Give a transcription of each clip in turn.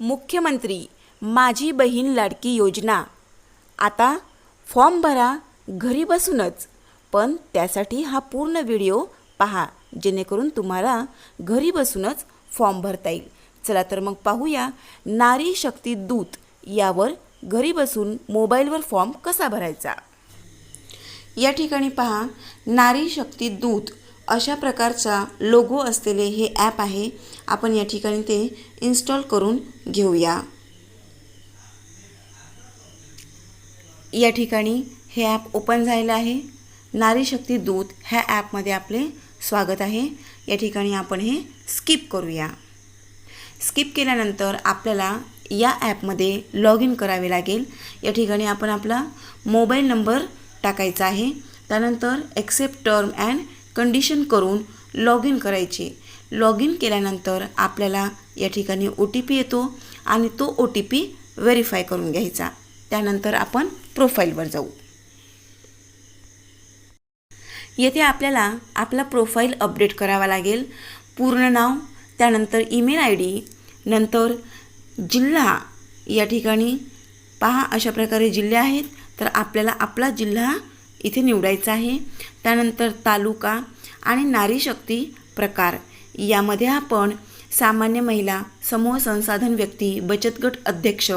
मुख्यमंत्री माझी बहीण लाडकी योजना. आता फॉर्म भरा घरी बसूनच. पण त्यासाठी हा पूर्ण व्हिडिओ पहा जेणेकरून तुम्हाला घरी बसूनच फॉर्म भरता येईल. चला तर मग पाहूया नारी शक्ती दूत यावर घरी बसून मोबाईलवर फॉर्म कसा भरायचा? या ठिकाणी पहा नारी शक्ती दूत अशा प्रकारचा लोगो असलेले हे ॲप आहे. आपण या ठिकाणी ते इन्स्टॉल करून घेऊया. या ठिकाणी हे ॲप ओपन झालेलं आहे. नारी शक्ती दूत ह्या ॲपमध्ये आपले स्वागत आहे. या ठिकाणी आपण हे स्किप करूया. स्किप केल्यानंतर आपल्याला या ॲपमध्ये लॉग इन करावे लागेल. या ठिकाणी आपण आपला मोबाईल नंबर टाकायचा आहे. त्यानंतर ॲक्सेप्ट टर्म अँड कंडिशन करून लॉग इन करायचे. लॉग इन केल्यानंतर आपल्याला या ठिकाणी ओ टी पी येतो आणि तो ओ टी पी व्हेरीफाय करून घ्यायचा. त्यानंतर आपण प्रोफाईलवर जाऊ. येथे आपल्याला आपला प्रोफाईल अपडेट करावा लागेल. पूर्ण नाव त्यानंतर ईमेल आय डी नंतर जिल्हा या ठिकाणी पहा अशा प्रकारे जिल्हे आहेत. तर आपल्याला आपला जिल्हा इथे निवडायचा आहे. त्यानंतर तालुका आणि नारी शक्ती प्रकार. यामध्ये आपण सामान्य महिला समूह संसाधन व्यक्ती बचत गट अध्यक्ष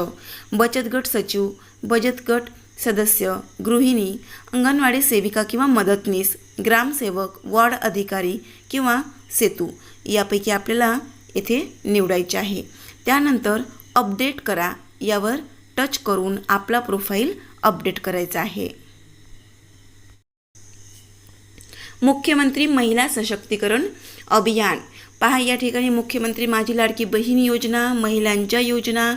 बचत गट सचिव बचत गट सदस्य गृहिणी अंगणवाडी सेविका किंवा मदतनीस ग्रामसेवक वॉर्ड अधिकारी किंवा सेतू यापैकी आपल्याला येथे निवडायचे आहे. त्यानंतर अपडेट करा. यावर टच करून आपला प्रोफाईल अपडेट करायचा आहे. मुख्यमंत्री महिला सशक्तीकरण अभियान. पहा या ठिकाणी मुख्यमंत्री माझी लाडकी बहीण योजना महिलांच्या योजना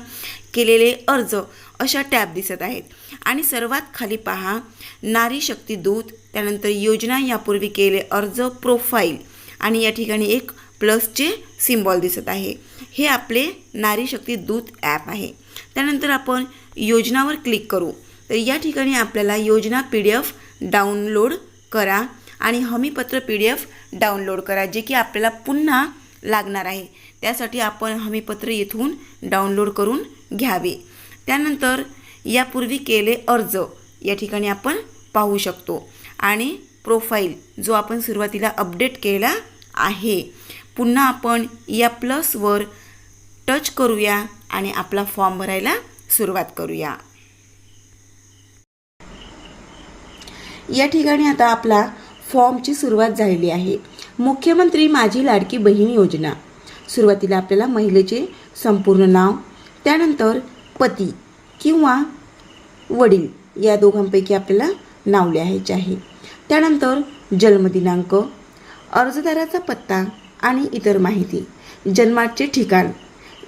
केलेले अर्ज अशा टॅब दिसत आहेत. आणि सर्वात खाली पहा नारी शक्ती दूत त्यानंतर योजना यापूर्वी केले अर्ज प्रोफाईल आणि या ठिकाणी एक प्लसचे सिम्बॉल दिसत आहे. हे आपले नारी शक्ती दूत ॲप आहे. त्यानंतर आपण योजनावर क्लिक करू. तर या ठिकाणी आपल्याला योजना पी डी एफ डाउनलोड करा. आणि हमीपत्र पी डी एफ डाउनलोड करा जे की आपल्याला पुन्हा लागणार आहे. त्यासाठी आपण हमीपत्र येथून डाउनलोड करून घ्यावे. त्यानंतर यापूर्वी केले अर्ज या ठिकाणी आपण पाहू शकतो. आणि प्रोफाईल जो आपण सुरुवातीला अपडेट केला आहे. पुन्हा आपण या प्लसवर टच करूया आणि आपला फॉर्म भरायला सुरुवात करूया. या ठिकाणी आता आपला फॉर्मची सुरुवात झालेली आहे. मुख्यमंत्री माझी लाडकी बहीण योजना. सुरुवातीला आपल्याला महिलेचे संपूर्ण नाव त्यानंतर पती किंवा वडील या दोघांपैकी आपल्याला नाव लिहायचे आहे. त्यानंतर जन्मदिनांक अर्जदाराचा पत्ता आणि इतर माहिती. जन्माचे ठिकाण.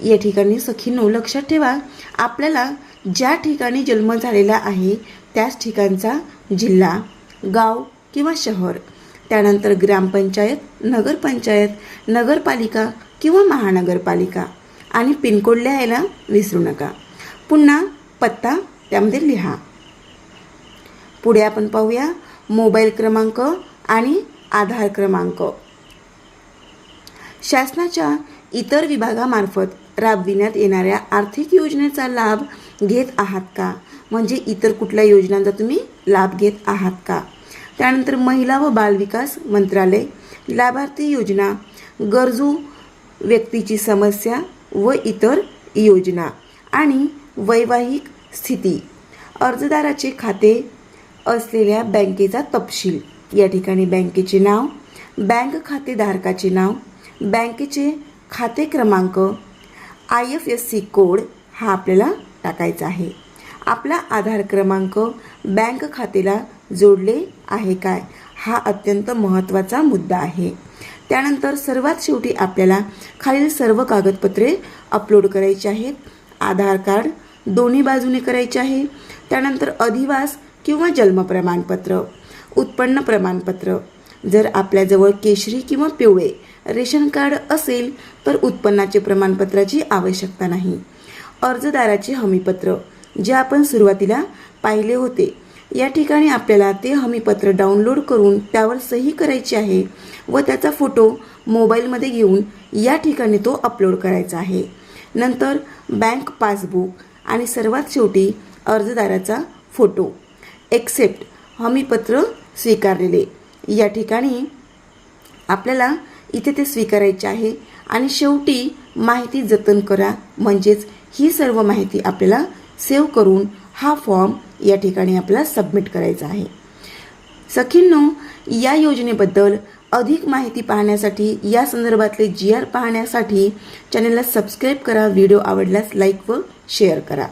या ठिकाणी सखीनो लक्षात ठेवा आपल्याला ज्या ठिकाणी जन्म झालेला आहे त्याच ठिकाणचा जिल्हा गाव किंवा शहर त्यानंतर ग्रामपंचायत नगरपंचायत नगरपालिका किंवा महानगरपालिका. आणि पिनकोड लिहायला विसरू नका. पुन्हा पत्ता त्यामध्ये लिहा. पुढे आपण पाहूया मोबाईल क्रमांक आणि आधार क्रमांक. शासनाच्या इतर विभागामार्फत राबविण्यात येणाऱ्या आर्थिक योजनेचा लाभ घेत आहात का? म्हणजे इतर कुठल्या योजनांचा तुम्ही लाभ घेत आहात का? त्यानंतर महिला व बालविकास मंत्रालय लाभार्थी योजना गरजू व्यक्तीची समस्या व इतर योजना आणि वैवाहिक स्थिती. अर्जदाराचे खाते असलेल्या बँकेचा तपशील. या ठिकाणी बँकेचे नाव बँक खातेधारकाचे नाव बँकेचे खाते क्रमांक I F S C code हा आपल्याला टाकायचा आहे. आपला आधार क्रमांक बँक खात्याला जोडले आहे काय? हा अत्यंत महत्त्वाचा मुद्दा आहे. त्यानंतर सर्वात शेवटी आपल्याला खालील सर्व कागदपत्रे अपलोड करायची आहेत. आधार कार्ड दोन्ही बाजूने करायचे आहे. त्यानंतर अधिवास किंवा जन्म प्रमाणपत्र उत्पन्न प्रमाणपत्र. जर आपल्याजवळ केशरी किंवा पिवळे रेशन कार्ड असेल तर उत्पन्नाचे प्रमाणपत्राची आवश्यकता नाही. अर्जदाराचे हमीपत्र जे आपण सुरुवातीला पाहिले होते. या ठिकाणी आपल्याला ते हमीपत्र डाउनलोड करून त्यावर सही करायची आहे व त्याचा फोटो मोबाईलमध्ये घेऊन या ठिकाणी तो अपलोड करायचा आहे. नंतर बँक पासबुक आणि सर्वात शेवटी अर्जदाराचा फोटो. एक्सेप्ट हमीपत्र स्वीकारलेले. या ठिकाणी आपल्याला इथे ते स्वीकारायचे आहे आणि शेवटी माहिती जतन करा. म्हणजेच ही सर्व माहिती आपल्याला सेव्ह करून हा फॉर्म या ठिकाणी आपला सबमिट करायचा आहे. सखींनो या योजनेबद्दल अधिक माहिती पाहण्यासाठी या संदर्भातले जी आर पाहण्यासाठी चॅनलला सबस्क्राईब करा व्हिडिओ आवडल्यास लाईक व शेअर करा.